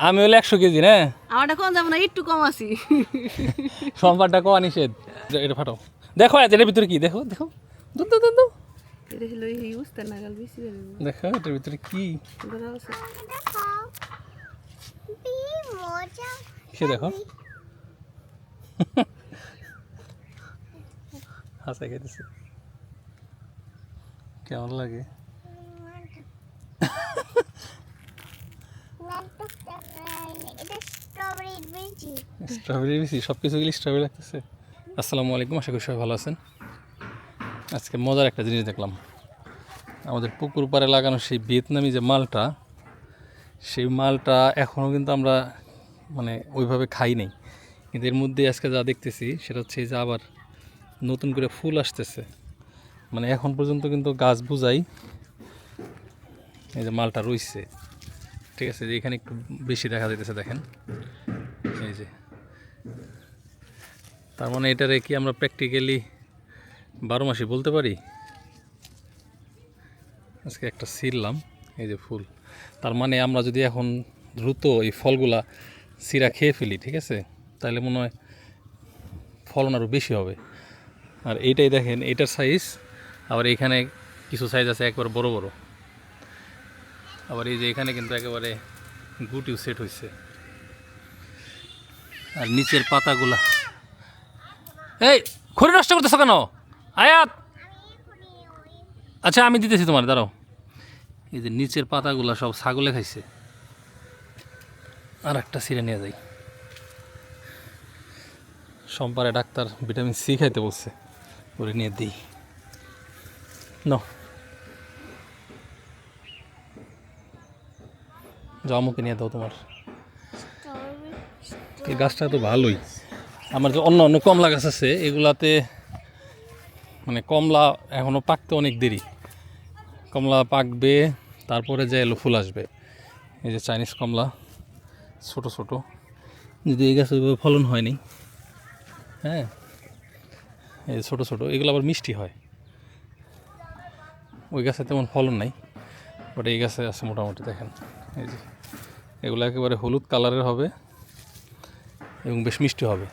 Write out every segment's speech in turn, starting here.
আমি হলে একশো কেজি না? আমারটা কোন যাব না একটু কম আছি। সোমবারটা কোয়া নিষেধ এটা- ফাটাও। দেখো আজ এটার ভিতরে কি? দেখো দেখো। দু দু দু দেখো এটার ভিতরে কি? ধরা সে দেখো। হাসা খাইতেছে। কেমন লাগে? স্ট্রবেরি স্ট্রবেরি লাগতেছে। আসসালামু আলাইকুম, আশা করি সবাই ভালো আছেন। আজকে মজার একটা জিনিস দেখলাম। আমাদের পুকুর পাড়ে লাগানো সেই ভিয়েতনামি যে মালটা, সেই মালটা এখনও কিন্তু আমরা মানে ওইভাবে খাই নাই। কিন্তু এর মধ্যে আজকে যা দেখতেছি, সেটা হচ্ছে যে আবার নতুন করে ফুল আসতেছে। মানে এখন পর্যন্ত কিন্তু গাছ বুঝাই এই যে মালটা রইছে। ঠিক আছে, যে এখানে একটু বেশি দেখা যাইতেছে, দেখেন। এই যে। তার মানে এটারে কি আমরা প্র্যাকটিক্যালি বারো মাসই বলতে পারি? আজকে একটা ছিললাম এই যে ফুল। তার মানে আমরা যদি এখন দ্রুত এই ফলগুলা সিরা খেয়ে ফেলি, ঠিক আছে, তাহলে মনে হয় ফলন আরও বেশি হবে। আর এইটাই দেখেন এটার সাইজ আবার এখানে কিছু সাইজ আছে একবার বড় বড়। আবার এই যে এখানে কিন্তু একেবারে গুটিও সেট হয়েছে আর নিচের পাতাগুলা। এই, খড়ি নষ্ট করতেছো কেন? আয়াত! আচ্ছা আমি দিতেছি তোমার, দাঁড়াও। এই যে নিচের পাতাগুলা সব ছাগলে খাইছে। আর একটা সিরে নিয়ে যাই। সোমবারে ডাক্তার ভিটামিন সি খাইতে বলছে। করে নিয়ে দিই। ন যাও নিয়ে দাও তোমার। এই গাছটা তো ভালোই। আমার যে অন্য অন্য কমলা গাছ আছে এগুলাতে মানে কমলা এখনও পাকতে অনেক দেরি। কমলা পাকবে তারপরে যে এলো ফুল আসবে। এই যে চাইনিজ কমলা ছোট ছোট। যদি এই গাছ ওইভাবে ফলন হয়নি হ্যাঁ এই যে ছোটো ছোটো এগুলো আবার মিষ্টি হয়। ওই গাছে তেমন ফলন নাই বাট এই গাছে আছে মোটামুটি দেখেন। এই যে, এগুলো একেবারে হলুদ কালারের হবে এবং বেশ মিষ্টি হবে।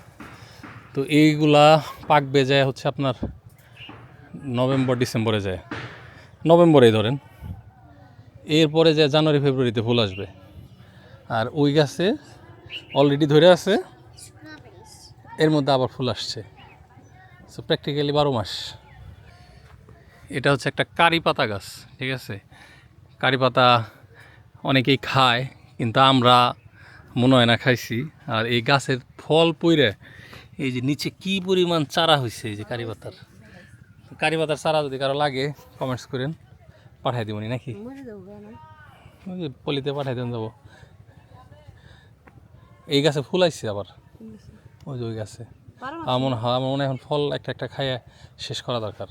তো এইগুলা পাকবে যায় হচ্ছে আপনার নভেম্বর, ডিসেম্বরে যায়। নভেম্বরেই ধরেন। এরপরে যে জানুয়ারি, ফেব্রুয়ারিতে ফুল আসবে। আর ওই গাছে অলরেডি ধরে আছে, এর মধ্যে আবার ফুল আসছে। সো প্র্যাকটিক্যালি বারো মাস। এটা হচ্ছে একটা কারি পাতা গাছ, ঠিক আছে? কারি পাতা অনেকেই খায় কিন্তু আমরা মনে হয় না খাইছি। আর এই গাছের ফল পইরে এই যে নিচে কি পরিমাণ চারা হয়েছে এই যে কারি পাতার? কারি পাতার চারা যদি কারও লাগে কমেন্টস করেন পাঠাই দিবনি নাকি? পলিতে পাঠাই দেন যাব। এই গাছে ফুল আসছে আবার? ওই যে ওই গাছে। আমার মনে হয় আমার মনে এখন ফল একটা একটা খাইয়ে শেষ করা দরকার।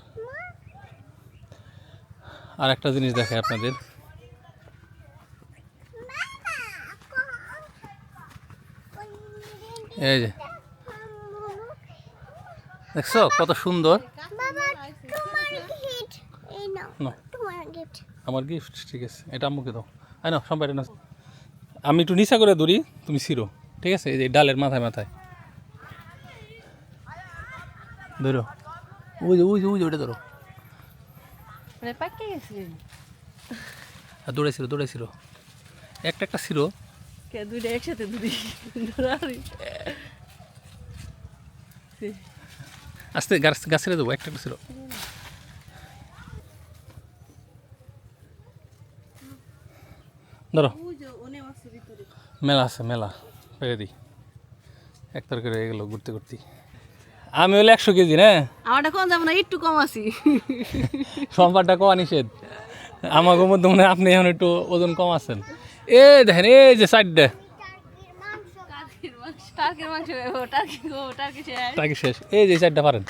আর একটা জিনিস দেখাই আপনাদের। এই যে। দেখছ কত সুন্দর? আমার গিফট ঠিক আছে। এটা আম্মুকে দাও। আই না সবাই না আমি একটু নিচা করে দৌড়ি তুমি ছিড়ো। ঠিক আছে? এই যে ডালের মাথায় মাথায়। ধরো। ওই যে ওই যে ওই যে ওটা ধরো। মানে দৌড়াইছিল দৌড়াইছিল। একটা একটা ছিল কে দুইটা একসাথে দুই আস্তে গাছ গাছ দেবো একটা ছিল ধরো। মেলা আছে মেলা। পেরে দিই এক তরকারি হয়ে গেল ঘুরতে ঘুরতে। আমি হলে একশো কেজি না? আমারটা কোন যাব না একটু কম আছি। সোমবারটা কমা নিষেধ আমাকে মধ্যে মনে হয় আপনি এখন একটু ওজন কম আছেন। এ দেখেন এই যে সাইডটা শেষ। এই যে সাইডটা পারেন।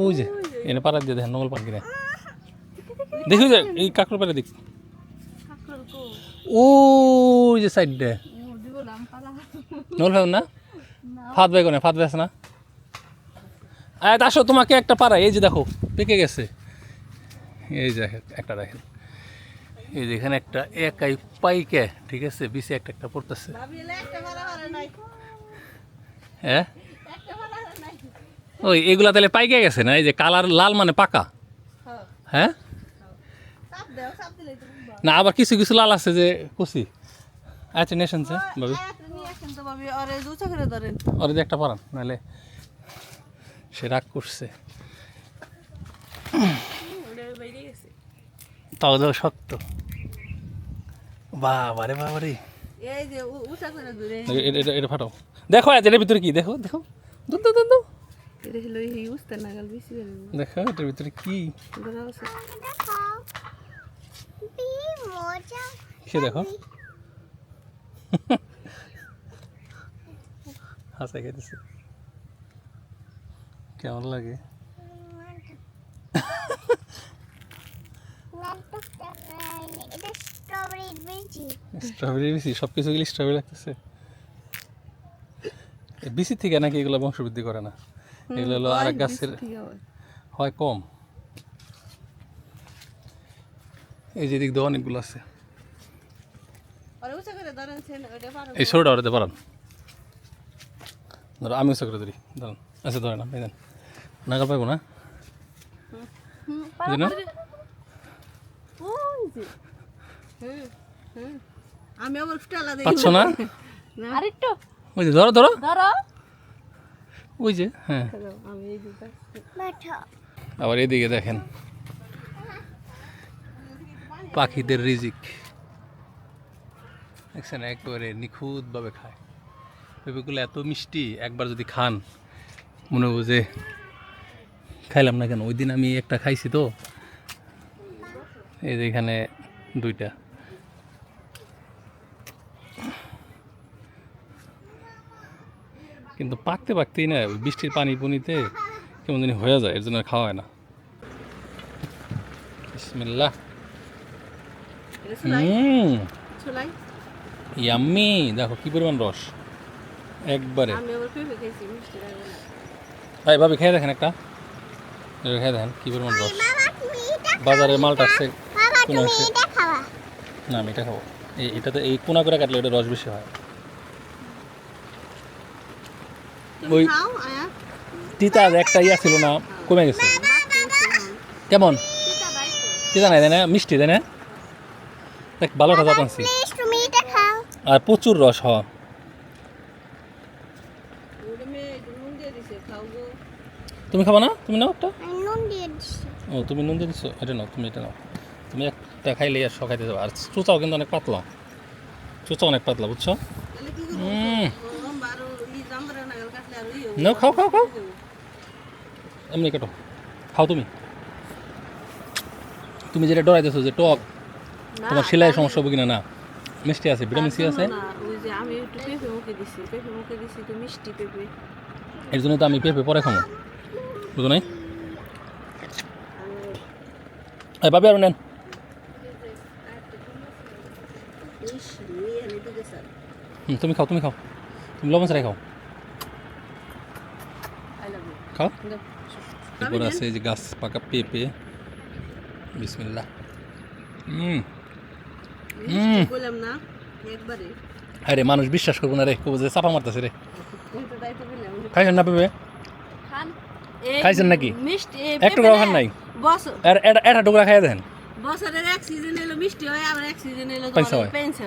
ওই যে এনে পাড়া দিয়ে দেখেন নঙ্গল পাখি দেখি যে এই দেখ ওই যে সাইডটা নল না ভাই কোনে ভাই না? আয় আসো তোমাকে একটা পাড়া এই যে দেখো পেকে গেছে। এই যে একটা দেখেন। এই যে এখানে একটা একাই পাইকে ঠিক আছে? বিসি একটা একটা পড়তেছে। হ্যাঁ? ওই এগুলা তাহলে পাইকে গেছে না? এই যে কালার লাল মানে পাকা? হ্যাঁ। হ্যাঁ? দাও। না আবার কিছু কিছু লাল আছে যে কুচি। আচ্ছা নেশন ভাবি। তো ভাবি আরে ওর যে একটা পরান নাহলে সে রাগ করছে। তাও যাও শক্ত বাবারে বাবারে এই যে উ- উঁচা করে ধরে এ- এটা এটা ফাটাও। দেখো এটার ভিতরে কি? দেখো দেখো। দু দু দু দেখো এটার ভিতরে কি? সে দেখো। হাসা খাইতেছে কেমন লাগে? স্ট্রবেরি বিসি সব কিছু গেলে স্ট্রবেরি লাগতেছে। বিসি থেকে নাকি এগুলো বংশবৃদ্ধি করে না। এগুলো হলো আর গাছের হয় কম। এই যে দিক দিয়ে অনেকগুলো আছে। এই ছোটোটা পারান। ধরো আমি করে ধরি আচ্ছা ধরেন আপনি দেন। নাগাল পাইবো না হুম বুঝলি না? ওই যে হুম হুম আমি আবার স্টালা পাচ্ছ না? আরেকটু। ওই যে ধরো ধরো। ধরো। ওই যে হ্যাঁ। আমি এই দিকে আবার এদিকে দেখেন। পাখিদের রিজিক। দেখছেন একেবারে নিখুঁতভাবে খায়। পেঁপেগুলো এত মিষ্টি একবার যদি খান মনে হবে যে খাইলাম না কেন? ওই দিন আমি একটা খাইছি তো। এই যে এখানে দুইটা। কিন্তু পাকতে পাকতেই না বৃষ্টির পানি পুনিতে কেমন জানি হয়ে যায় এর জন্য খাওয়া হয় না। বিসমিল্লাহ। ইয়াম্মি দেখো কি পরিমাণ রস। একবারে। ভাই ভাবি খেয়ে দেখেন একটা। খেয়ে দেখেন কি পরিমাণ রস। বাজারের মালটা আসছে। কোন না আমি এটা খাব। এই এটাতে এই কোনা করে কাটলে এটা রস বেশি হয়। ওই- তিতা একটা ইয়া ছিল না কমে গেছে। কেমন? তিতা নাই দেয় না? মিষ্টি দেয় না? দেখ ভালোটা জাপানছি তুমি আর প্রচুর রস হওয়া দিছে গো। তুমি খাব না? তুমি নাও একটা। ও তুমি নুন দিয়ে দিচ্ছ এটা নাও তুমি এটা নাও। তুমি একটা খাইলে আর সকাইতে যাব। আর চুচাও কিন্তু অনেক পাতলা। চুচা অনেক পাতলা বুঝছ? খাও খাও খাও। এমনি কাটো। খাও তুমি। তুমি যেটা ডরাইতেছো যে টক তোমার সেলাই সমস্যা হবে কিনা? না। মিষ্টি আছে ভিটামিন সি আছে? এর জন্য তো আমি পেঁপে পরে খাব বুঝো নাই? ভাবি আর নেন ইস নিয়ে আনি দিকে স্যার হুম, তুমি খাও তুমি খাও। তুমি লবণ ছাড়াই খাও। খাও? এরপরে আছে এই যে গাছ পাকা পেঁপে। বিসমিল্লাহ। হুম হুম। আরে মানুষ বিশ্বাস করব না রে কবো যে চাপা মারতেছে রে। খাইছেন না পেঁপে? খাইছেন নাকি? একটু খান নাই। আর এটা এটা টুকরা খাইয়া দেন। বছরের এক সিজন এলো মিষ্টি হয় আবার এক সিজন এলো পেনসে হয়। পেনসে।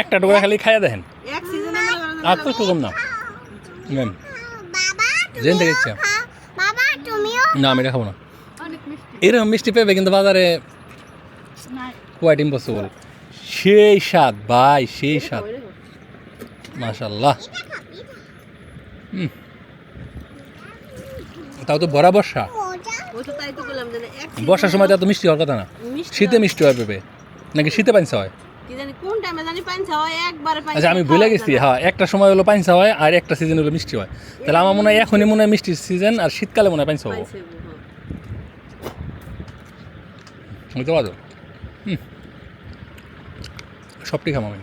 একটা টুকরা খালি খাইয়া দেখেন। এক সিজনে আর তো কম না ম্যাম বাবা জেন থেকে ইচ্ছা বাবা তুমিও না আমি এটা খাব না। এরকম মিষ্টি পেঁপে কিন্তু বাজারে কোয়াইট ইম্পসিবল সেই স্বাদ ভাই সেই স্বাদ। মাশাল্লাহ হুম। তাও তো বরাবর বর্ষা। মজা ওই তো তাই তো বললাম যে এক বর্ষার সময় তো মিষ্টি হওয়ার কথা না। শীতে মিষ্টি হয় পেঁপে নাকি শীতে পাইনসা হয়? হয়? আচ্ছা আমি ভুলে গেছি। হ্যাঁ একটা সময় হলো পাইনসা হয় আর একটা সিজন হলো মিষ্টি হয়। তাহলে আমার মনে হয় এখনই মনে হয় মিষ্টির সিজন আর শীতকালে মনে হয় পাইনসা হব। পানসা বুঝতে হুম। সবটি খাম আমি।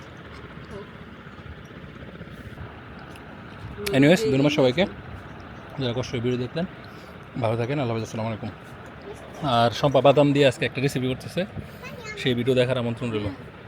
এনিওয়েজ ধন্যবাদ সবাইকে। যারা কষ্ট ভিডিও দেখলেন ভালো থাকেন আল্লাহ আসসালামু আলাইকুম। আর সম্পা বাদাম দিয়ে আজকে একটা রেসিপি করতেছে। সেই ভিডিও দেখার আমন্ত্রণ রইল।